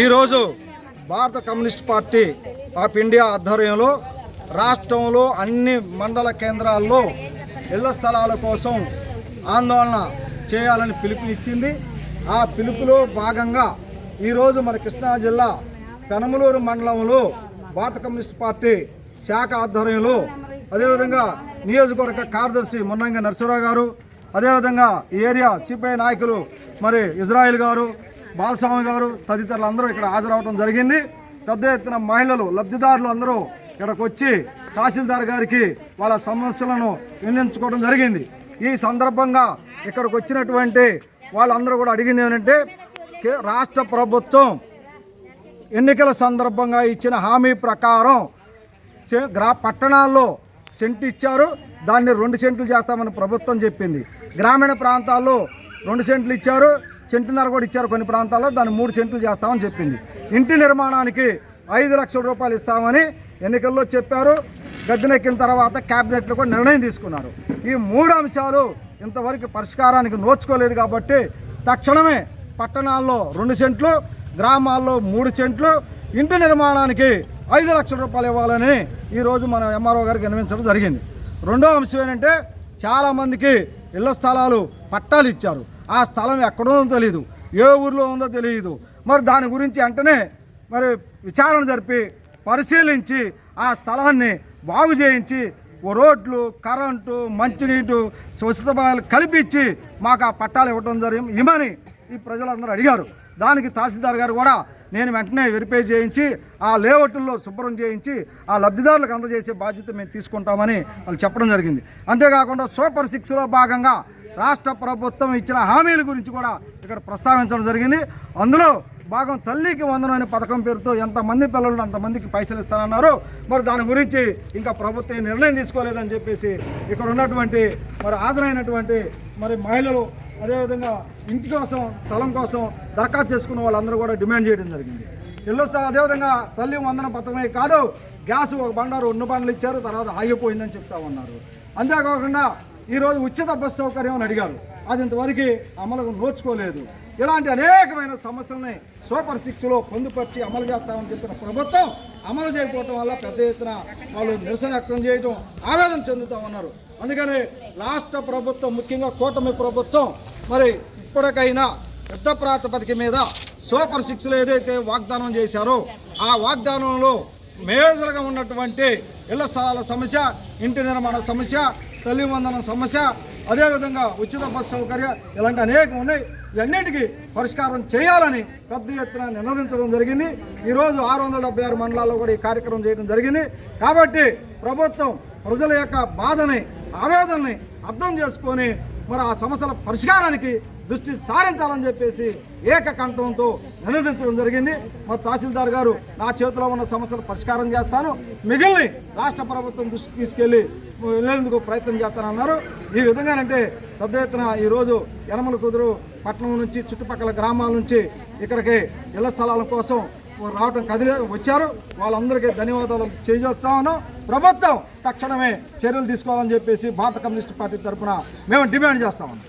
ఈరోజు భారత communist party of India ఆధ్వర్యంలో రాష్ట్రంలో అన్ని మండల కేంద్రాల్లో ఇళ్ళ స్థలాల కోసం ఆందోళన చేయాలని పిలుపునిచ్చింది ఆ పిలుపులో భాగంగా ఈరోజు మన కృష్ణా జిల్లా పెనమలూరు మండలంలో భారత కమ్యూనిస్ట్ పార్టీ శాఖ ఆధ్వర్యంలో అదేవిధంగా నియోజకవర్గ కార్యదర్శి మున్నంగి నరసింహరావు గారు అదేవిధంగా ఈ ఏరియా సిపిఐ నాయకులు మరి ఇజ్రాయిల్ గారు బాలస్వామి గారు తదితరులు అందరూ ఇక్కడ హాజరవడం జరిగింది. పెద్ద ఎత్తున మహిళలు లబ్ధిదారులు అందరూ ఇక్కడికి వచ్చి తహసీల్దార్ గారికి వాళ్ళ సమస్యలను వినియోగించుకోవడం జరిగింది. ఈ సందర్భంగా ఇక్కడికి వచ్చినటువంటి వాళ్ళందరూ కూడా అడిగింది ఏంటంటే రాష్ట్ర ప్రభుత్వం ఎన్నికల సందర్భంగా ఇచ్చిన హామీ ప్రకారం గ్రా పట్టణాల్లో సెంటు ఇచ్చారు. దాన్ని రెండు సెంట్లు చేస్తామని ప్రభుత్వం చెప్పింది. గ్రామీణ ప్రాంతాల్లో రెండు సెంట్లు ఇచ్చారు. సెంటున్నర కూడా ఇచ్చారు కొన్ని ప్రాంతాల్లో దాన్ని మూడు సెంట్లు చేస్తామని చెప్పింది. ఇంటి నిర్మాణానికి ఐదు లక్షల రూపాయలు ఇస్తామని ఎన్నికల్లో చెప్పారు. గద్దెనెక్కిన తర్వాత క్యాబినెట్లో కూడా నిర్ణయం తీసుకున్నారు. ఈ మూడు అంశాలు ఇంతవరకు పరిష్కారానికి నోచుకోలేదు కాబట్టి తక్షణమే పట్టణాల్లో రెండు సెంట్లు గ్రామాల్లో మూడు సెంట్లు ఇంటి నిర్మాణానికి ఐదు లక్షల రూపాయలు ఇవ్వాలని ఈరోజు మన ఎంఆర్ఓ గారికి వినిపించడం జరిగింది. రెండో అంశం ఏంటంటే చాలామందికి ఇళ్ళ స్థలాలు పట్టాలు ఇచ్చారు. ఆ స్థలం ఎక్కడో ఉందో తెలియదు ఏ ఊర్లో ఉందో తెలియదు మరి దాని గురించి వెంటనే మరి విచారణ జరిపి పరిశీలించి ఆ స్థలాన్ని బాగు చేయించి ఓ రోడ్లు కరెంటు మంచినీటు స్వచ్ఛతలు కల్పించి మాకు ఆ పట్టాలు ఇవ్వడం జరిగింది. ఇమని ఈ ప్రజలందరూ అడిగారు. దానికి తహసీల్దార్ గారు కూడా నేను వెంటనే వెరిఫై చేయించి ఆ లేఅవుట్లో శుభ్రం చేయించి ఆ లబ్ధిదారులకు అందజేసే బాధ్యత మేము తీసుకుంటామని వాళ్ళు చెప్పడం జరిగింది. అంతేకాకుండా సూపర్ సిక్స్లో భాగంగా రాష్ట్ర ప్రభుత్వం ఇచ్చిన హామీల గురించి కూడా ఇక్కడ ప్రస్తావించడం జరిగింది. అందులో భాగం తల్లికి వందనం అనే పథకం పేరుతో ఎంతమంది పిల్లలు అంతమందికి పైసలు ఇస్తానన్నారు. మరి దాని గురించి ఇంకా ప్రభుత్వం నిర్ణయం తీసుకోలేదని చెప్పేసి ఇక్కడ ఉన్నటువంటి మరి హాజరైనటువంటి మరి మహిళలు అదేవిధంగా ఇంటి కోసం స్థలం కోసం దరఖాస్తు చేసుకున్న వాళ్ళందరూ కూడా డిమాండ్ చేయడం జరిగింది. ఇల్లు అదేవిధంగా తల్లి వందన పథకమే కాదు గ్యాస్ ఒక బండారు రెండు బండ్లు ఇచ్చారు తర్వాత ఆగిపోయిందని చెప్తా ఉన్నారు. అంతేకాకుండా ఈరోజు ఉచిత బస్సు సౌకర్యం అని అడిగారు. అది ఇంతవరకు అమలు నోచుకోలేదు. ఇలాంటి అనేకమైన సమస్యల్ని సూపర్ సిక్స్లో పొందుపరిచి అమలు చేస్తామని చెప్పిన ప్రభుత్వం అమలు చేయకపోవటం వల్ల పెద్ద ఎత్తున వాళ్ళు నిరసన వ్యక్తం చేయడం ఆవేదన చెందుతూ ఉన్నారు అందుకని రాష్ట్ర ప్రభుత్వం ముఖ్యంగా కూటమి ప్రభుత్వం మరి ఇప్పటికైనా పెద్ద ప్రాతిపదిక మీద సూపర్ సిక్స్లో ఏదైతే వాగ్దానం చేశారో ఆ వాగ్దానంలో మేజర్గా ఉన్నటువంటి ఇళ్ళ స్థలాల సమస్య ఇంటి నిర్మాణ సమస్య తల్లి వందన సమస్య అదేవిధంగా ఉచిత బస్సు సౌకర్యం ఇలాంటి అనేకం ఉన్నాయి. ఇవన్నిటికీ పరిష్కారం చేయాలని పెద్ద ఎత్తున నినదించడం జరిగింది. ఈరోజు ఆరు వందల డెబ్బై ఆరు మండలాల్లో కూడా ఈ కార్యక్రమం చేయడం జరిగింది. కాబట్టి ప్రభుత్వం ప్రజల యొక్క బాధని ఆవేదనని అర్థం చేసుకొని మరి ఆ సమస్యల పరిష్కారానికి దృష్టి సారించాలని చెప్పేసి ఏకకంఠంతో నినదించడం జరిగింది. మరి తహసీల్దార్ గారు నా చేతిలో ఉన్న సమస్యలు పరిష్కారం చేస్తాను. మిగిలిన రాష్ట్ర ప్రభుత్వం దృష్టికి తీసుకెళ్ళి వెళ్ళేందుకు ప్రయత్నం చేస్తానన్నారు. ఈ విధంగానంటే పెద్ద ఎత్తున ఈరోజు యనమల కుదురు పట్టణం నుంచి చుట్టుపక్కల గ్రామాల నుంచి ఇక్కడికి ఇళ్ళ స్థలాల కోసం రావటం కదిలే వచ్చారు. వాళ్ళందరికీ ధన్యవాదాలు చేసేస్తా ఉన్నాం. ప్రభుత్వం తక్షణమే చర్యలు తీసుకోవాలని చెప్పేసి భారత కమ్యూనిస్ట్ పార్టీ తరఫున మేము డిమాండ్ చేస్తా ఉన్నాం.